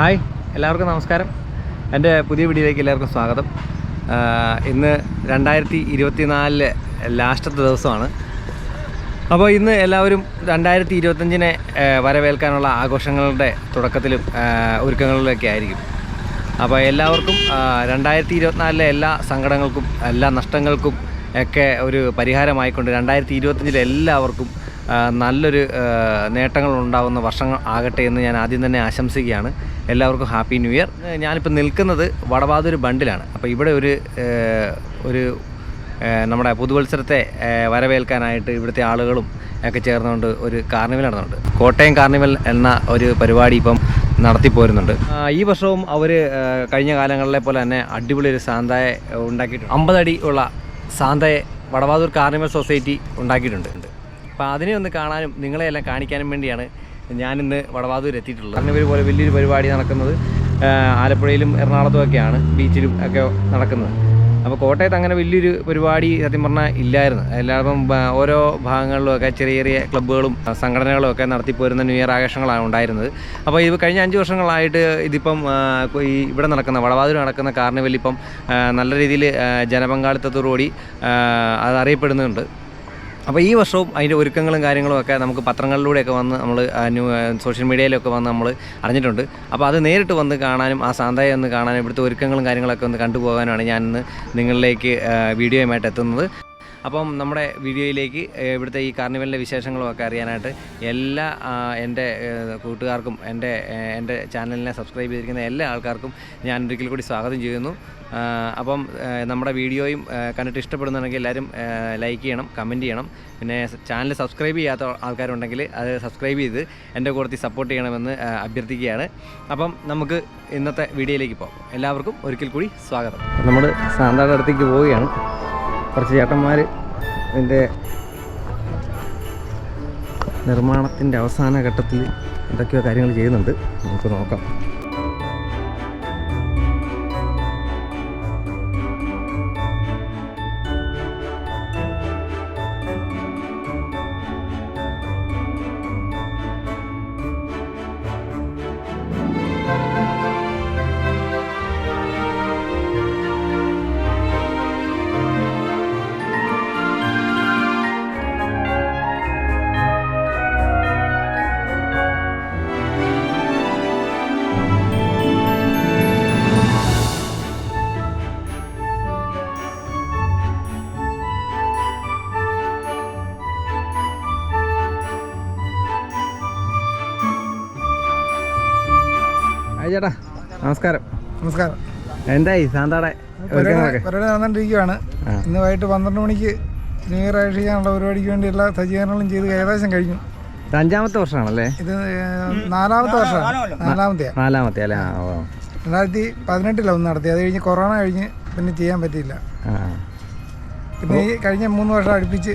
Hi എല്ലാവർക്കും നമസ്കാരം. എന്റെ പുതിയ വീഡിയോയിലേക്ക് എല്ലാവർക്കും സ്വാഗതം. ഇന്ന് രണ്ടായിരത്തി ഇരുപത്തി നാലിലെ ലാസ്റ്റത്തെ ദിവസമാണ്. അപ്പോൾ ഇന്ന് എല്ലാവരും രണ്ടായിരത്തി ഇരുപത്തഞ്ചിനെ വരവേൽക്കാനുള്ള ആഘോഷങ്ങളുടെ തുടക്കത്തിലും ഒരുക്കങ്ങളിലൊക്കെ ആയിരിക്കും. അപ്പോൾ എല്ലാവർക്കും രണ്ടായിരത്തി ഇരുപത്തിനാലിലെ എല്ലാ സങ്കടങ്ങൾക്കും എല്ലാ നഷ്ടങ്ങൾക്കും ഒക്കെ ഒരു പരിഹാരമായിക്കൊണ്ട് രണ്ടായിരത്തി ഇരുപത്തഞ്ചിലെ എല്ലാവർക്കും നല്ലൊരു നേട്ടങ്ങൾ ഉണ്ടാകുന്ന വർഷങ്ങൾ ആകട്ടെ എന്ന് ഞാൻ ആദ്യം തന്നെ ആശംസിക്കുകയാണ്. എല്ലാവർക്കും ഹാപ്പി ന്യൂ ഇയർ. ഞാനിപ്പോൾ നിൽക്കുന്നത് വടവാതൂർ ബണ്ടിലാണ്. അപ്പോൾ ഇവിടെ ഒരു ഒരു നമ്മുടെ പുതുവത്സരത്തെ വരവേൽക്കാനായിട്ട് ഇവിടുത്തെ ആളുകളും ഒക്കെ ചേർന്നുകൊണ്ട് ഒരു കാർണിവൽ നടന്നുണ്ട്. കോട്ടയം കാർണിവൽ എന്ന ഒരു പരിപാടി ഇപ്പം നടത്തിപ്പോരുന്നുണ്ട്. ഈ വർഷവും അവർ കഴിഞ്ഞ കാലങ്ങളിലെ പോലെ തന്നെ അടിപൊളി ഒരു സാന്തയെ ഉണ്ടാക്കിയിട്ടുണ്ട്. അമ്പതടി ഉള്ള സാന്തയെ വടവാതൂർ കാർണിവൽ സൊസൈറ്റി ഉണ്ടാക്കിയിട്ടുണ്ട്. അപ്പോൾ അതിനെ ഒന്ന് കാണാനും നിങ്ങളെയെല്ലാം കാണിക്കാനും വേണ്ടിയാണ് ഞാനിന്ന് വടവാതൂർ എത്തിയിട്ടുള്ളത്. അങ്ങനെ പോലെ വലിയൊരു പരിപാടി നടക്കുന്നത് ആലപ്പുഴയിലും എറണാകുളത്തും ഒക്കെയാണ് ബീച്ചിലും ഒക്കെ നടക്കുന്നത്. അപ്പോൾ കോട്ടയത്ത് അങ്ങനെ വലിയൊരു പരിപാടി സത്യം പറഞ്ഞാൽ ഇല്ലായിരുന്നു. എല്ലാവർക്കും ഓരോ ഭാഗങ്ങളിലും ഒക്കെ ചെറിയ ചെറിയ ക്ലബ്ബുകളും സംഘടനകളും ഒക്കെ നടത്തിപ്പോരുന്ന ന്യൂ ഇയർ ആഘോഷങ്ങളാണ് ഉണ്ടായിരുന്നത്. അപ്പോൾ ഇത് കഴിഞ്ഞ അഞ്ച് വർഷങ്ങളായിട്ട് ഇതിപ്പം ഈ ഇവിടെ നടക്കുന്ന വടവാതിൽ നടക്കുന്ന കാർണിവൽ ഇപ്പം നല്ല രീതിയിൽ ജനപങ്കാളിത്തത്തോടുകൂടി അത് അറിയപ്പെടുന്നുണ്ട്. അപ്പോൾ ഈ വർഷവും അതിന്റെ ഒരുക്കങ്ങളും കാര്യങ്ങളും ഒക്കെ നമുക്ക് പത്രങ്ങളിലൂടെയൊക്കെ വന്ന് നമ്മൾ സോഷ്യൽ മീഡിയയിലൊക്കെ വന്ന് നമ്മൾ അറിഞ്ഞിട്ടുണ്ട്. അപ്പോൾ അത് നേരിട്ട് വന്ന് കാണാനും ആ സാന്തയെ ഒന്ന് കാണാനും ഇവിടുത്തെ ഒരുക്കങ്ങളും കാര്യങ്ങളൊക്കെ ഒന്ന് കണ്ടുപോകാനുമാണ് ഞാൻ ഇന്ന് നിങ്ങളിലേക്ക് വീഡിയോയുമായിട്ട് എത്തുന്നത്. അപ്പം നമ്മുടെ വീഡിയോയിലേക്ക് ഇവിടുത്തെ ഈ കാർണിവലിന്റെ വിശേഷങ്ങളും ഒക്കെ അറിയാനായിട്ട് എല്ലാ എന്റെ കൂട്ടുകാർക്കും എന്റെ എന്റെ ചാനലിനെ സബ്സ്ക്രൈബ് ചെയ്തിരിക്കുന്ന എല്ലാ ആൾക്കാർക്കും ഞാൻ ഒരിക്കൽ കൂടി സ്വാഗതം ചെയ്യുന്നു. അപ്പം നമ്മുടെ വീഡിയോയും കണ്ടിട്ട് ഇഷ്ടപ്പെടുന്നുണ്ടെങ്കിൽ എല്ലാവരും ലൈക്ക് ചെയ്യണം കമന്റ് ചെയ്യണം. പിന്നെ ചാനൽ സബ്സ്ക്രൈബ് ചെയ്യാത്ത ആൾക്കാരുണ്ടെങ്കിൽ അത് സബ്സ്ക്രൈബ് ചെയ്ത് എന്റെ കൂടുതൽ സപ്പോർട്ട് ചെയ്യണമെന്ന് അഭ്യർത്ഥിക്കുകയാണ്. അപ്പം നമുക്ക് ഇന്നത്തെ വീഡിയോയിലേക്ക് പോകാം. എല്ലാവർക്കും ഒരിക്കൽ കൂടി സ്വാഗതം. നമ്മൾ സാന്താടെ അടുത്തേക്ക് പോവുകയാണ്. കുറച്ച് ചേട്ടന്മാർ ഇതിന്റെ നിർമ്മാണത്തിന്റെ അവസാന ഘട്ടത്തിൽ എന്തൊക്കെയോ കാര്യങ്ങൾ ചെയ്യുന്നുണ്ട്. നമുക്ക് നോക്കാം. ഹായ് ചേട്ടാ നമസ്കാരം. നമസ്കാരം. എന്തായി സാന്താടെ? പരിപാടി ഇന്ന് വൈകിട്ട് പന്ത്രണ്ട് മണിക്ക് ന്യൂ ഇയർ ആഘോഷിക്കാനുള്ള പരിപാടിക്ക് വേണ്ടി എല്ലാ സജ്ജീകരണങ്ങളും ചെയ്ത് ഏകദേശം കഴിഞ്ഞു. ഇത് അഞ്ചാമത്തെ വർഷമാണല്ലേ? ഇത് നാലാമത്തെ വർഷമാണ്. നാലാമത്തെ നാലാമത്തെ അല്ലേ? രണ്ടായിരത്തി പതിനെട്ടിലാണ് ഒന്ന് നടത്തി അത് കഴിഞ്ഞ് കൊറോണ കഴിഞ്ഞ് പിന്നെ ചെയ്യാൻ പറ്റിയില്ല. പിന്നെ ഈ കഴിഞ്ഞ മൂന്ന് വർഷം അടുപ്പിച്ച്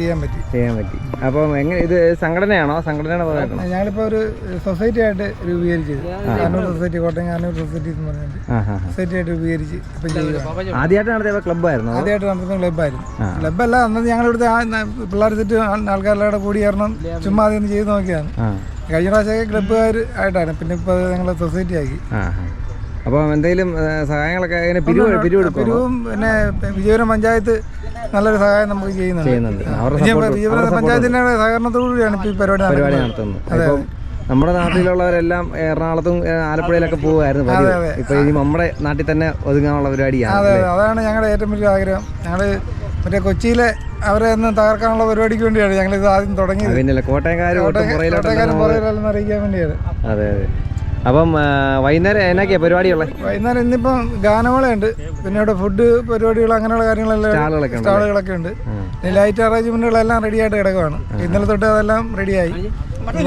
ചെയ്യാൻ പറ്റി. ചെയ്യാൻ പറ്റി. അപ്പം എങ്ങനെ ഇത് സംഘടനയാണോ? സംഘടനയുടെ ഭാഗമായിട്ടാണോ ഞങ്ങളിപ്പോൾ ഒരു സൊസൈറ്റി ആയിട്ട് രൂപീകരിച്ചത് കാനൂർ സൊസൈറ്റി കോട്ടയം കാനൂർ സൊസൈറ്റി എന്ന് പറഞ്ഞിട്ട് ആ സൊസൈറ്റി ആയിട്ട് രൂപീകരിച്ച് ഇപ്പം ചെയ്യുക ആദ്യമായിട്ട് നടത്തിയ ക്ലബ്ബായിരുന്നു ആദ്യമായിട്ട് നടത്തുന്ന ക്ലബ്ബായിരുന്നു ആ. ക്ലബ്ബല്ല അന്നത് ഞങ്ങളിവിടുത്തെ പിള്ളേർ സെറ്റ് ആൾക്കാരുടെ കൂടി കാരണം ചുമ്മാ അതൊന്ന് ചെയ്ത് നോക്കിയാണ് കഴിഞ്ഞ പ്രാവശ്യമൊക്കെ ക്ലബ്ബുകാർ ആയിട്ടാണ്. പിന്നെ ഇപ്പോൾ ഞങ്ങൾ സൊസൈറ്റി ആക്കി. ആ ഹാ അപ്പം എന്തെങ്കിലും സഹായങ്ങളൊക്കെ അതിന് പിരിവ് പിരിവെടുക്കും പിരിവും പിന്നെ വിജയപുരം പഞ്ചായത്ത് നല്ലൊരു സഹായം നമുക്ക് ചെയ്യുന്നുണ്ട്. വിജയപുരം പഞ്ചായത്തിന്റെ സഹകരണത്തോടുകൂടിയാണ് ഇപ്പോൾ ഈ പരിപാടി പരിപാടി നടത്തുന്നത്. നമ്മുടെ നാട്ടിലുള്ളവരെല്ലാം എറണാകുളത്തും ആലപ്പുഴയിലൊക്കെ പോകുമായിരുന്നു ഇപ്പൊ ഇനി നമ്മുടെ നാട്ടിൽ തന്നെ ഒതുങ്ങാനുള്ള പരിപാടിയാണ് അതെ അതെ. അതാണ് ഞങ്ങളുടെ ഏറ്റവും വലിയ ആഗ്രഹം. ഞങ്ങൾ മറ്റേ കൊച്ചിയിലെ അവരെ ഒന്ന് തകർക്കാനുള്ള പരിപാടിക്ക് വേണ്ടിയാണ് ഞങ്ങൾ ഇത് ആദ്യം തുടങ്ങിയത്. പിന്നെ പുറകിലല്ലെന്ന് അറിയിക്കാൻ വേണ്ടിയാണ്. അതെ അതെ. അപ്പം വൈകുന്നേരം എന്നൊക്കെയാ പരിപാടിയുള്ളത് വൈകുന്നേരം ഇന്നിപ്പം ഗാനമേളയുണ്ട്. പിന്നെ അവിടെ ഫുഡ് പരിപാടികൾ അങ്ങനെയുള്ള കാര്യങ്ങളെല്ലാം സ്റ്റാളുകളൊക്കെ ഉണ്ട് ലൈറ്റ് അറേഞ്ച്മെന്റുകളെല്ലാം റെഡി ആയിട്ട് കിടക്കുവാണ് ഇന്നലെ തൊട്ട് അതെല്ലാം റെഡിയായി.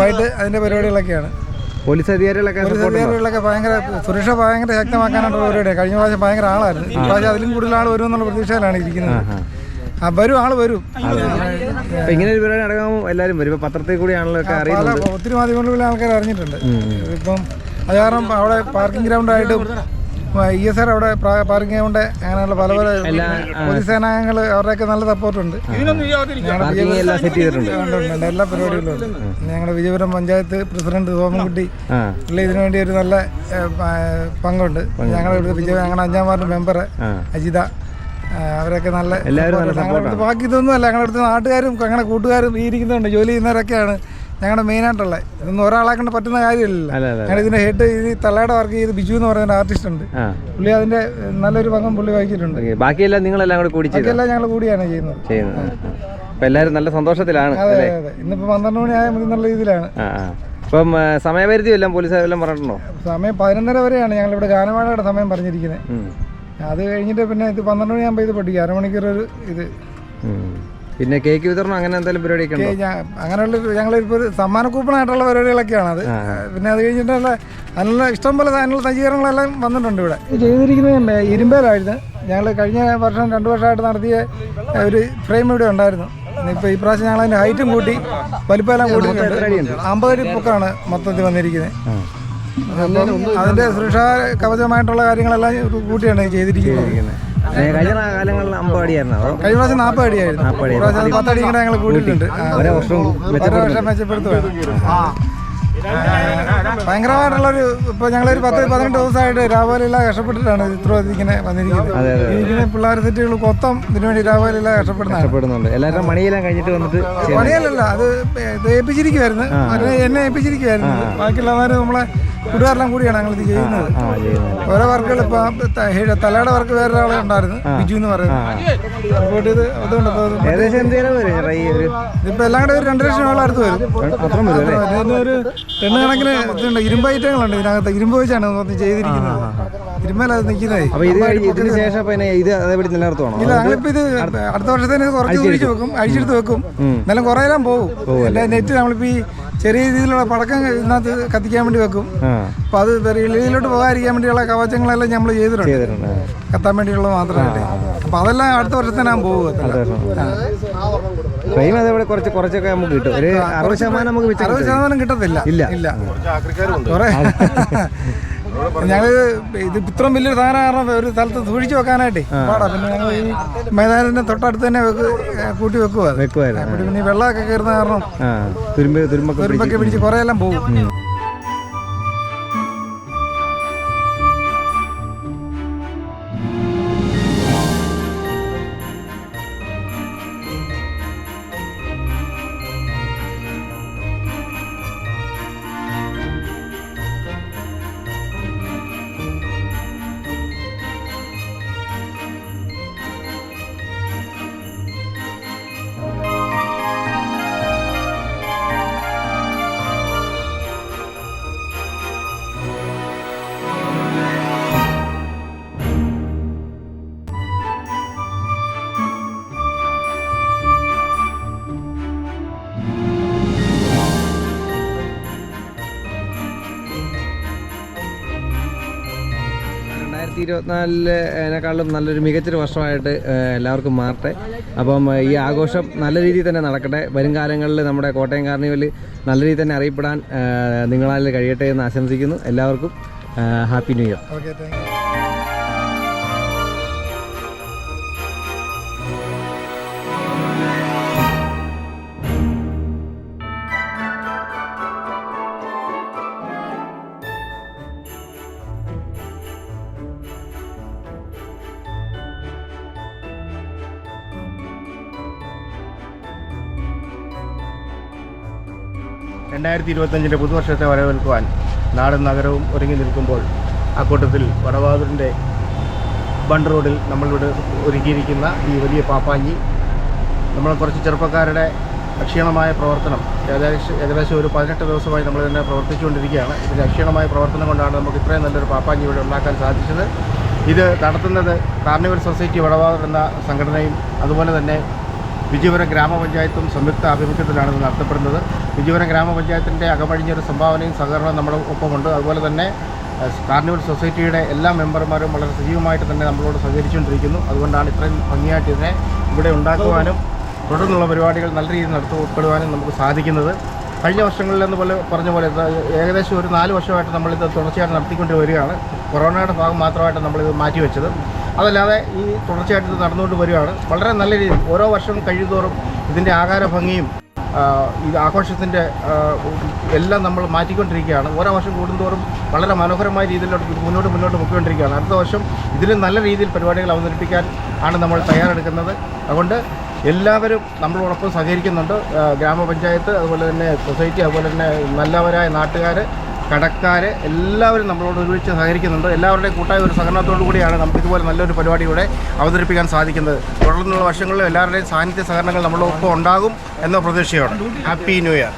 വൈകിട്ട് അതിന്റെ പരിപാടികളൊക്കെയാണ്. പോലീസ് അധികാരികളൊക്കെ പോലീസ് അധികാരികളൊക്കെ ഭയങ്കര സുരക്ഷ ഭയങ്കര ശക്തമാക്കാനായിട്ടുള്ള പരിപാടിയാണ്. കഴിഞ്ഞ പ്രാവശ്യം ഭയങ്കര ആളായിരുന്നു. ഈ പ്രാവശ്യം അതിലും കൂടുതൽ ആൾ വരുമെന്നുള്ള പ്രതീക്ഷയിലാണ് ഇരിക്കുന്നത്. വരും ആൾ വരും. അപ്പൊ ഇങ്ങനെ ഒരു പരിപാടി നടക്കുമ്പോൾ എല്ലാവരും വരും. ഇപ്പൊ പത്രത്തിൽ കൂടിയാണല്ലോ ഒക്കെ അറിയുന്നത്. ഒത്തിരി മാധ്യമങ്ങളിലെ ആൾക്കാർ അറിഞ്ഞിട്ടുണ്ട്. ഇപ്പം അത് കാരണം അവിടെ പാർക്കിംഗ് ഗ്രൗണ്ടായിട്ടും ഇ എസ് ആർ അവിടെ പാർക്കിംഗ് ഗ്രൗണ്ട് അങ്ങനെയുള്ള പല പല പോലീസ് സേനാംഗങ്ങൾ അവരുടെയൊക്കെ നല്ല സപ്പോർട്ടുണ്ട് എല്ലാം പരിപാടികളും ഞങ്ങളുടെ വിജയപുരം പഞ്ചായത്ത് പ്രസിഡന്റ് സോമൻകുട്ടി പുള്ളി ഇതിനു വേണ്ടി ഒരു നല്ല പങ്കുണ്ട്. ഞങ്ങളുടെ വിജയ ഞങ്ങളുടെ അഞ്ചാം വാർഡ് മെമ്പർ അജിത. അവരൊക്കെ നല്ല എല്ലാവരും നല്ല സപ്പോർട്ടാണ്. ഞങ്ങളുടെ ബാക്കി ഇതൊന്നും അല്ല ഞങ്ങളുടെ അടുത്ത് നാട്ടുകാരും അങ്ങനെ കൂട്ടുകാരും ഈ ഇരിക്കുന്നുണ്ട് ജോലി ചെയ്യുന്നവരൊക്കെയാണ് ഞങ്ങളുടെ മെയിനായിട്ടുള്ളത് ഇതൊന്നും ഒരാളെ കൊണ്ട് പറ്റുന്ന കാര്യമില്ലല്ലോ. അല്ല ഞങ്ങൾ ഇതിന്റെ ഹെഡ് ഈ തള്ളയുടെ വർക്ക് ചെയ്ത് ബിജു എന്ന് പറയുന്ന ആർട്ടിസ്റ്റ് ഉണ്ട്. പുള്ളി അതിന്റെ നല്ലൊരു പങ്കം പുള്ളി വഹിച്ചിട്ടുണ്ട്. ബാക്കിയെല്ലാം നിങ്ങളെല്ലാം കൂടി കൂടി ബാക്കിയെല്ലാം ഞങ്ങൾ കൂടിയാണ് ചെയ്യുന്നത്. ചെയ്യുന്നത്. എല്ലാവരും നല്ല സന്തോഷത്തിലാണ് അതെ അല്ലേ? അതെ ഇന്നിപ്പോൾ പന്ത്രണ്ട് മണി ആയാൽ മതി എന്നുള്ള രീതിയിലാണ്. ആ, സമയപരിധി എല്ലാം പോലീസ് എല്ലാം പറഞ്ഞിട്ടുണ്ടോ? സമയം പതിനൊന്നര വരെയാണ് ഞങ്ങൾ ഇവിടെ ഗാനമേളയുടെ സമയം പറഞ്ഞിരിക്കുന്നത്. അത് കഴിഞ്ഞിട്ട് പിന്നെ ഇത് പന്ത്രണ്ട് മണിയാകുമ്പോൾ ഇത് പഠിക്കും. അരമണിക്കൂർ ഒരു ഇത്. പിന്നെ കേക്ക് വിതരണം അങ്ങനെ എന്തെങ്കിലും പരിപാടി അങ്ങനെയുള്ള ഞങ്ങളിപ്പോൾ ഒരു സമ്മാന കൂപ്പണായിട്ടുള്ള പരിപാടികളൊക്കെയാണ് അത്. പിന്നെ അത് കഴിഞ്ഞിട്ടുള്ള നല്ല ഇഷ്ടം പോലെ അതിനുള്ള സജ്ജീകരണങ്ങളെല്ലാം വന്നിട്ടുണ്ട് ഇവിടെ. ചെയ്തിരിക്കുന്നത് ഇരുമ്പേലായിരുന്നു. ഞങ്ങൾ കഴിഞ്ഞ വർഷം രണ്ട് വർഷമായിട്ട് നടത്തിയ ഒരു ഫ്രെയിം ഇവിടെ ഉണ്ടായിരുന്നു. ഇപ്പോൾ ഈ പ്രാവശ്യം ഞങ്ങൾ അതിന്റെ ഹൈറ്റും കൂട്ടി വലിപ്പമെല്ലാം കൂട്ടി അമ്പത് അടി പൊക്കാണ് മൊത്തത്തിൽ വന്നിരിക്കുന്നത്. അതിന്റെ സുരക്ഷാ കവചമായിട്ടുള്ള കാര്യങ്ങളെല്ലാം കൂട്ടിയാണ് ചെയ്തിരിക്കുന്നത്. കഴിഞ്ഞ കാലങ്ങളിൽ അമ്പത് അടിയായിരുന്നു കഴിഞ്ഞ പ്രാവശ്യം നാൽപ്പത് അടിയായിരുന്നു പത്തടി കൂടെ ഞങ്ങൾ കൂട്ടിയിട്ടുണ്ട്. വർഷം മെച്ചപ്പെടുത്തുകയാണ് ഭയങ്കരമായിട്ടുള്ളൊരു ഇപ്പൊ ഞങ്ങളൊരു പത്ത് പതിനെട്ട് ദിവസമായിട്ട് രാവിലെല്ലാം കഷ്ടപ്പെട്ടിട്ടാണ് ഇത്ര ഇങ്ങനെ വന്നിരിക്കുന്നത്. ഇരിക്കുന്ന പിള്ളേർ തെറ്റുകൾ കൊത്തം ഇതിനു വേണ്ടി രാവിലെല്ലാം കഷ്ടപ്പെടുന്നുണ്ട്. എല്ലാവരും മണിയെല്ലാം കഴിഞ്ഞിട്ട് വന്നിട്ട് മണിയല്ലല്ല അത് ഇത് ഏൽപ്പിച്ചിരിക്കുവായിരുന്നു. എന്നെ ഏൽപ്പിച്ചിരിക്കുവായിരുന്നു. ബാക്കിയുള്ളവര് നമ്മളെ കൂട്ടുകാരെല്ലാം കൂടിയാണ് ഞങ്ങൾ ഇത് ചെയ്യുന്നത്. ഓരോ വർക്കുകൾ ഇപ്പൊ തലയുടെ വർക്ക് വേറെ ഒരാളെ ഉണ്ടായിരുന്നു ബിജു എന്ന് പറയുന്നത്. ചെയ്ത് അതുകൊണ്ട് ഇപ്പൊ എല്ലാം കൂടെ ഒരു? രണ്ട് ലക്ഷം രൂപ അടുത്ത് വരും. ഒരു ടെണ്ണ് കണക്കിന് ഇതുണ്ട്. ഇരുമ്പ് ഐറ്റങ്ങളുണ്ട് ഇതിനകത്ത്. ഇരുമ്പ് വെച്ചാണ് മൊത്തം ചെയ്തിരിക്കുന്നത്. ഇരുമ്പല നിൽക്കുന്നതേ നിൽക്കുന്നത്. അപ്പൊ ഇത് കഴിഞ്ഞ് ഇതിന് ശേഷം ഇത് അതേപടി നിലനിർത്തുവാണോ? ഇല്ല ഞങ്ങളിപ്പോ ഇത് അടുത്ത വർഷത്തേന് കുറച്ച് ഒഴിച്ചു വെക്കും. അഴിച്ചെടുത്ത് വെക്കും. നല്ല കുറേ എല്ലാം പോകും എന്റെ നെറ്റ് നമ്മളിപ്പോ ഈ ചെറിയ രീതിയിലുള്ള പടക്കം ഇതിനകത്ത് കത്തിക്കാൻ വേണ്ടി വെക്കും. അപ്പൊ അത് വെളിയിലോട്ട് പോകാതിരിക്കാൻ വേണ്ടിയുള്ള കവചങ്ങളെല്ലാം നമ്മൾ ചെയ്തിട്ടുണ്ട്. കത്താൻ വേണ്ടിയുള്ള മാത്രമായിട്ട് അപ്പൊ അതെല്ലാം അടുത്ത വർഷത്തേനാ പോകും ഫ്രെയിം അതേപോലെ കുറച്ച് കുറച്ചൊക്കെ നമുക്ക് കിട്ടും. ഒരു അറുപത് ശതമാനം നമുക്ക് അറുപത് ശതമാനം കിട്ടത്തില്ല. ഇല്ല. ഇല്ല. കുറെ ഞങ്ങൾ ഇത് ഇത്രയും വലിയൊരു സാധനം കാരണം ഒരു സ്ഥലത്ത് സൂക്ഷിച്ചു വെക്കാനായിട്ടേ. പാടാ. പിന്നെ ഞങ്ങൾ ഈ മൈതാനത്തിന്റെ തൊട്ടടുത്ത് തന്നെ വെക്ക് കൂട്ടി വെക്കുക വെക്കുവായിരുന്നു. വെക്കുമായിരുന്നു പിന്നെ വെള്ളമൊക്കെ കയറുന്ന കാരണം തുരുമ്പൊക്കെ പിടിച്ച് കുറേ എല്ലാം പോകും. രണ്ടായിരത്തി ഇരുപത്തിനാലിനേക്കാളും നല്ലൊരു മികച്ചൊരു വർഷമായിട്ട് എല്ലാവർക്കും മാറട്ടെ. അപ്പം ഈ ആഘോഷം നല്ല രീതിയിൽ തന്നെ നടക്കട്ടെ. വരും കാലങ്ങളിൽ നമ്മുടെ കോട്ടയം കാർണിവൽ നല്ല രീതിയിൽ തന്നെ അറിയപ്പെടാൻ നിങ്ങളാൽ കഴിയട്ടെ എന്ന് ആശംസിക്കുന്നു. എല്ലാവർക്കും happy new year. Okay thank you. രണ്ടായിരത്തി ഇരുപത്തഞ്ചിന്റെ പുതുവർഷത്തെ വരവേൽക്കുവാൻ നാടും നഗരവും ഒരുങ്ങി നിൽക്കുമ്പോൾ ആ അക്കൂട്ടത്തിൽ വടവാതൂരിന്റെ ബണ്ട് റോഡിൽ നമ്മളിവിടെ ഒരുക്കിയിരിക്കുന്ന ഈ വലിയ പാപ്പാഞ്ഞി നമ്മൾ കുറച്ച് ചെറുപ്പക്കാരുടെ അക്ഷീണമായ പ്രവർത്തനം ഏകദേശം ഏകദേശം ഒരു പതിനെട്ട് ദിവസമായി നമ്മൾ ഇതിനെ പ്രവർത്തിച്ചുകൊണ്ടിരിക്കുകയാണ്. ഇതിന്റെ അക്ഷീണമായ പ്രവർത്തനം കൊണ്ടാണ് നമുക്ക് ഇത്രയും നല്ലൊരു പാപ്പാഞ്ഞി ഇവിടെ ഉണ്ടാക്കാൻ സാധിച്ചത്. ഇത് നടത്തുന്നത് കാർണിവൽ സൊസൈറ്റി വടവാതൂർ എന്ന സംഘടനയും അതുപോലെ തന്നെ വിജയപുരം ഗ്രാമപഞ്ചായത്തും സംയുക്ത ആഭിമുഖ്യത്തിലാണ് ഇത് നടത്തപ്പെടുന്നത്. വിജയപുരം ഗ്രാമപഞ്ചായത്തിന്റെ അകമഴിഞ്ഞൊരു സംഭാവനയും സഹകരണവും നമ്മുടെ ഒപ്പമുണ്ട്. അതുപോലെ തന്നെ കാർണിവൽ സൊസൈറ്റിയുടെ എല്ലാ മെമ്പർമാരും വളരെ സജീവമായിട്ട് തന്നെ നമ്മളോട് സഹകരിച്ചുകൊണ്ടിരിക്കുന്നു. അതുകൊണ്ടാണ് ഇത്രയും ഭംഗിയായിട്ട് ഇതിനെ ഇവിടെ ഉണ്ടാക്കുവാനും തുടർന്നുള്ള പരിപാടികൾ നല്ല രീതിയിൽ നടത്തപ്പെടുവാനും നമുക്ക് സാധിക്കുന്നത്. കഴിഞ്ഞ വർഷങ്ങളിലെന്ന് പോലെ പറഞ്ഞ പോലെ ഏകദേശം ഒരു നാല് വർഷമായിട്ട് നമ്മളിത് തുടർച്ചയായിട്ട് നടത്തിക്കൊണ്ട് വരികയാണ് കൊറോണയുടെ ഭാഗം മാത്രമായിട്ട് നമ്മളിത് മാറ്റിവെച്ചത്. അതല്ലാതെ ഈ തുടർച്ചയായിട്ട് നടന്നുകൊണ്ട് വരികയാണ്. വളരെ നല്ല രീതിയിൽ ഓരോ വർഷം കഴിയുന്നതോറും ഇതിന്റെ ആകാര ഭംഗിയും ഈ ആഘോഷത്തിന്റെ എല്ലാം നമ്മൾ മാറ്റിക്കൊണ്ടിരിക്കുകയാണ്. ഓരോ വർഷം കൂടുന്തോറും വളരെ മനോഹരമായ രീതിയിലോട്ട് മുന്നോട്ട് മുന്നോട്ട് പോയിക്കൊണ്ടിരിക്കുകയാണ്. അടുത്ത വർഷം ഇതിലും നല്ല രീതിയിൽ പരിപാടികൾ അവതരിപ്പിക്കാൻ ആണ് നമ്മൾ തയ്യാറെടുക്കുന്നത്. അതുകൊണ്ട് എല്ലാവരും നമ്മളോടൊപ്പം സഹകരിക്കുന്നുണ്ട്. ഗ്രാമപഞ്ചായത്ത് അതുപോലെ തന്നെ സൊസൈറ്റി അതുപോലെ തന്നെ നല്ലവരായ നാട്ടുകാർ കടക്കാർ എല്ലാവരും നമ്മളോട് ഒരുമിച്ച് സഹകരിക്കുന്നുണ്ട്. എല്ലാവരുടെയും കൂട്ടായ ഒരു സഹകരണത്തോടു കൂടിയാണ് നമുക്ക് ഇതുപോലെ നല്ലൊരു പരിപാടി ഇവിടെ അവതരിപ്പിക്കാൻ സാധിക്കുന്നത്. തുടർന്നുള്ള വർഷങ്ങളിലും എല്ലാവരുടെയും സാന്നിധ്യ സഹകരണങ്ങൾ നമ്മളൊപ്പം ഉണ്ടാകും എന്ന പ്രതീക്ഷയോടെ. ഹാപ്പി ന്യൂ ഇയർ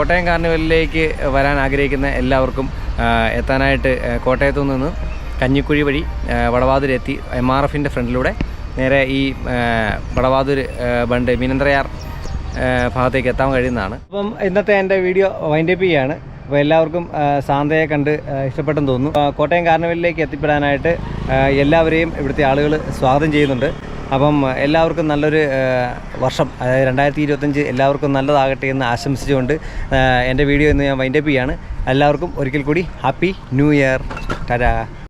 കോട്ടയം കാർണിവലിലേക്ക് വരാൻ ആഗ്രഹിക്കുന്ന എല്ലാവർക്കും എത്താനായിട്ട് കോട്ടയത്തു നിന്ന് കഞ്ഞിക്കുഴി വഴി വടവാതിരെത്തി എം ആർ എഫിന്റെ ഫ്രണ്ടിലൂടെ നേരെ ഈ വടവാതിർ ബണ്ട് മീനന്ദ്രയാർ ഭാഗത്തേക്ക് എത്താൻ കഴിയുന്നതാണ്. അപ്പം ഇന്നത്തെ എന്റെ വീഡിയോ വൈൻഡപ്പ് ചെയ്യുകയാണ് അപ്പോൾ എല്ലാവർക്കും സാന്തയെ കണ്ട് ഇഷ്ടപ്പെട്ടെന്ന് തോന്നുന്നു. കോട്ടയം കാർണിവലിലേക്ക് എത്തിപ്പെടാനായിട്ട് എല്ലാവരെയും ഇവിടുത്തെ ആളുകൾ സ്വാഗതം ചെയ്യുന്നുണ്ട്. അപ്പം എല്ലാവർക്കും നല്ലൊരു വർഷം. അതായത് രണ്ടായിരത്തി ഇരുപത്തഞ്ച് എല്ലാവർക്കും നല്ലതാകട്ടെ എന്ന് ആശംസിച്ചുകൊണ്ട് എന്റെ വീഡിയോ ഇന്ന് ഞാൻ വൈൻഡപ്പ് ചെയ്യാണ്. എല്ലാവർക്കും ഒരിക്കൽ കൂടി ഹാപ്പി ന്യൂ ഇയർ ടാറ്റാ